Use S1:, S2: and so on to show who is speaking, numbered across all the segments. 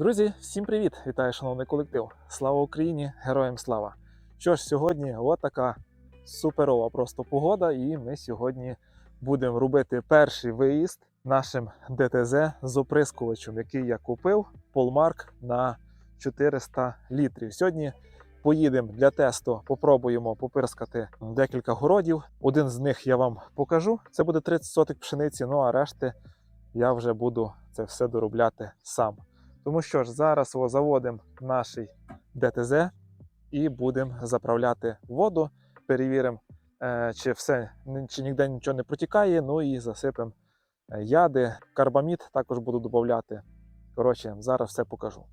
S1: Друзі, всім привіт! Вітаю, шановний колектив! Слава Україні! Героям слава! Що ж, сьогодні отака суперова просто погода, і ми сьогодні будемо робити перший виїзд нашим ДТЗ з оприскувачем, який я купив Полмарк на 400 літрів. Сьогодні поїдемо для тесту, попробуємо попирскати декілька городів. Один з них я вам покажу. Це буде 30 сотих пшениці, ну а решти я вже буду це все доробляти сам. Тому що ж, зараз заводимо наш ДТЗ і будемо заправляти воду, перевіримо, е, чи все чи ніде нічого не протікає. Ну і засипемо е, яди, карбамід також буду додати. Коротше, зараз все покажу.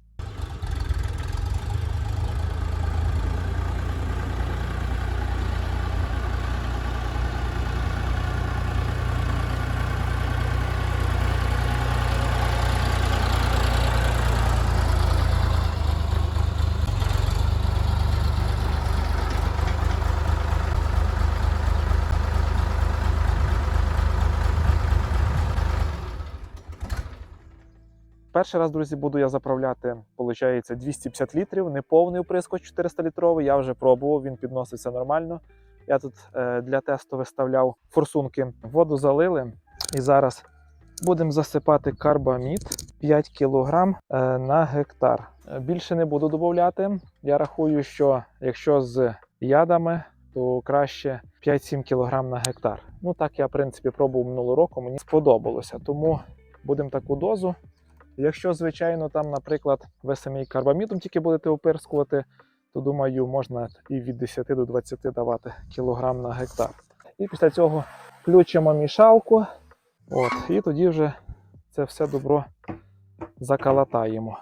S1: Перший раз, друзі, буду я заправляти, виходить, 250 літрів, не повний оприскувач 400 літровий. Я вже пробував, він підноситься нормально. Я тут е, для тесту виставляв форсунки. Воду залили і зараз будемо засипати карбамід 5 кг е, на гектар. Е, Більше не буду додати. Я рахую, що якщо з ядами, то краще 5-7 кг на гектар. Ну так я в принципі пробував минулого року. Мені сподобалося, тому будемо таку дозу. Якщо, звичайно, там, наприклад, ви самі карбамідом тільки будете опирскувати, то думаю, можна і від 10 до 20 давати кілограм на гектар. І після цього включимо мішалку. От, і тоді вже це все добро закалатаємо.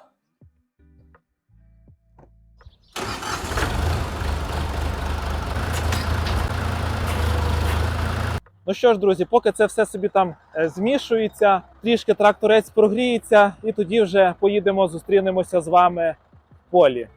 S1: Ну що ж, друзі, поки це все собі там е, змішується, трішки тракторець прогріється, і тоді вже поїдемо, зустрінемося з вами в полі.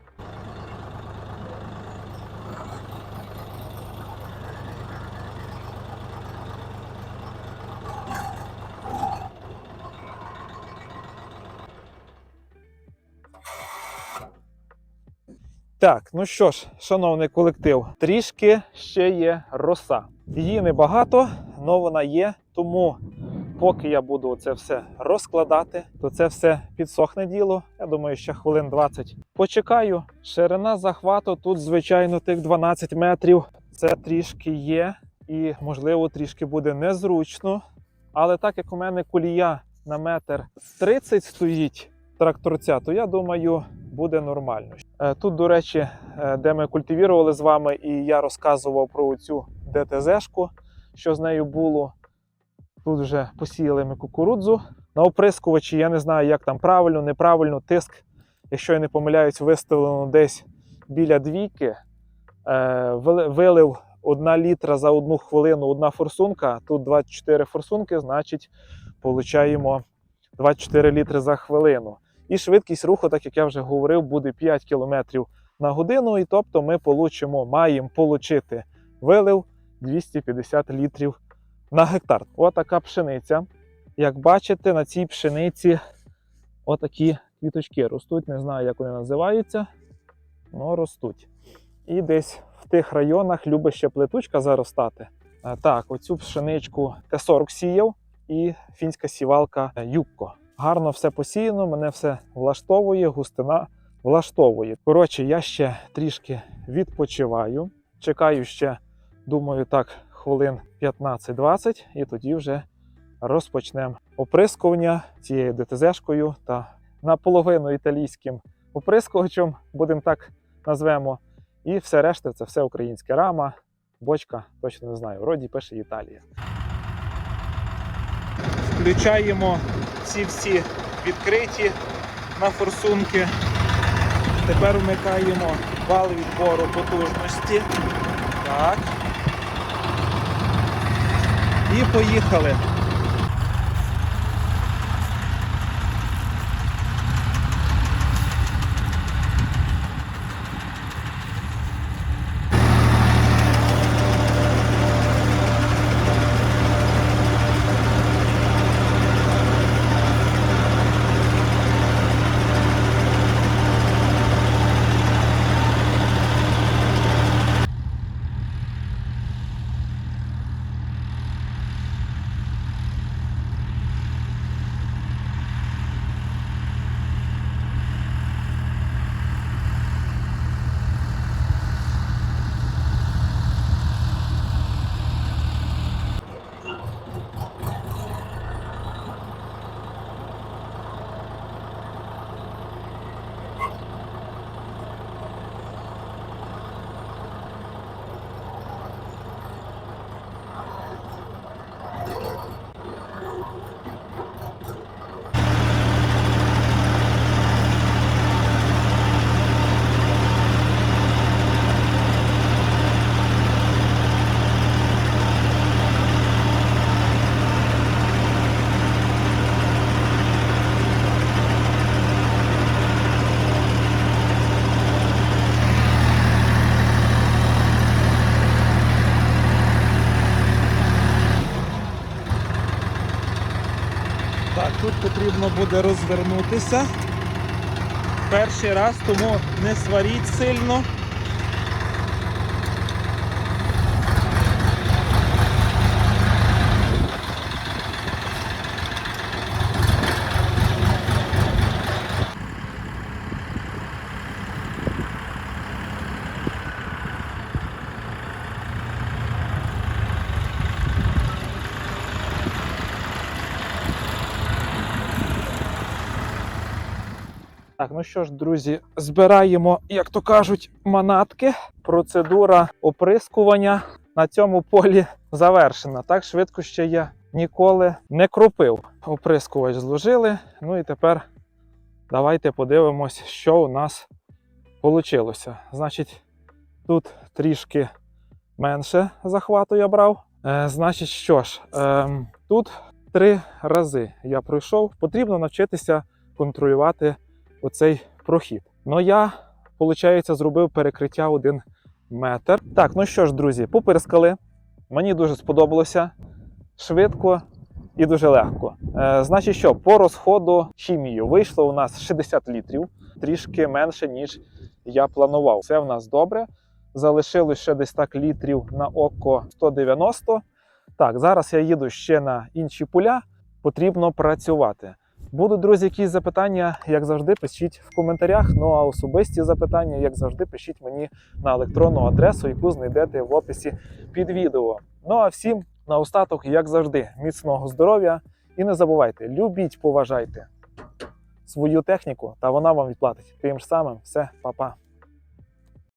S1: Так, ну що ж, шановний колектив, трішки ще є роса. Її небагато, але вона є. Тому, поки я буду це все розкладати, то це все підсохне діло. Я думаю, ще хвилин 20 почекаю. Ширина захвату тут, звичайно, тих 12 метрів. Це трішки є, і можливо трішки буде незручно. Але так як у мене колія на метр 30 стоїть тракторця, то я думаю, буде нормально. Е, Тут, до речі, е, де ми культивірували з вами, і я розказував про цю ДТЗ-шку, що з нею було. Тут вже посіяли ми кукурудзу. На оприскувачі я не знаю, як там правильно, неправильно, тиск, якщо я не помиляюсь, виставлено десь біля двійки. Е, Вилив 1 літра за одну хвилину, одна форсунка. Тут 24 форсунки, значить, получаємо 24 літри за хвилину. І швидкість руху, так як я вже говорив, буде 5 км на годину. І тобто ми получимо, маємо получити вилив 250 літрів на гектар. Отака пшениця. Як бачите, на цій пшениці отакі квіточки ростуть. Не знаю, як вони називаються, але ростуть. І десь в тих районах любить ще плетучка заростати. Е, Так, оцю пшеничку Т-40 сіяв і фінська сівалка Юбко. Гарно все посіяно, мене все влаштовує, густина влаштовує. Коротше, я ще трішки відпочиваю. Чекаю ще, думаю, так, хвилин 15-20, і тоді вже розпочнемо оприскування цією ДТЗ-шкою та наполовину італійським оприскувачем, будемо так назвемо. І все решта це все українське рама, бочка, точно не знаю. Вроді пише Італія. Включаємо ці всі відкриті на форсунки. Тепер вмикаємо вал відбору потужності. Так. І поїхали. Потрібно буде розвернутися. Перший раз, тому не сваріть сильно. Так, ну що ж, друзі, збираємо, як то кажуть, манатки. Процедура оприскування на цьому полі завершена. Так швидко ще я ніколи не кропив. Оприскувач зложили. Ну і тепер давайте подивимось, що у нас вийшло. Значить, тут трішки менше захвату я брав. Е, значить, що ж, ем, тут три рази я пройшов. Потрібно навчитися контролювати оцей прохід. Ну я, виходить, зробив перекриття один метр. Так, ну що ж, друзі, поперскали. Мені дуже сподобалося. Швидко і дуже легко. Е, значить, що по розходу хімії вийшло у нас 60 літрів, трішки менше, ніж я планував. Це в нас добре. Залишилось ще десь так літрів на око 190. Так, зараз я їду ще на інші поля. Потрібно працювати. Будуть, друзі, якісь запитання, як завжди, пишіть в коментарях. Ну а особисті запитання, як завжди, пишіть мені на електронну адресу, яку знайдете в описі під відео. Ну а всім на остаток, як завжди, міцного здоров'я. І не забувайте, любіть, поважайте свою техніку, та вона вам відплатить. Тим ж самим, все, па-па.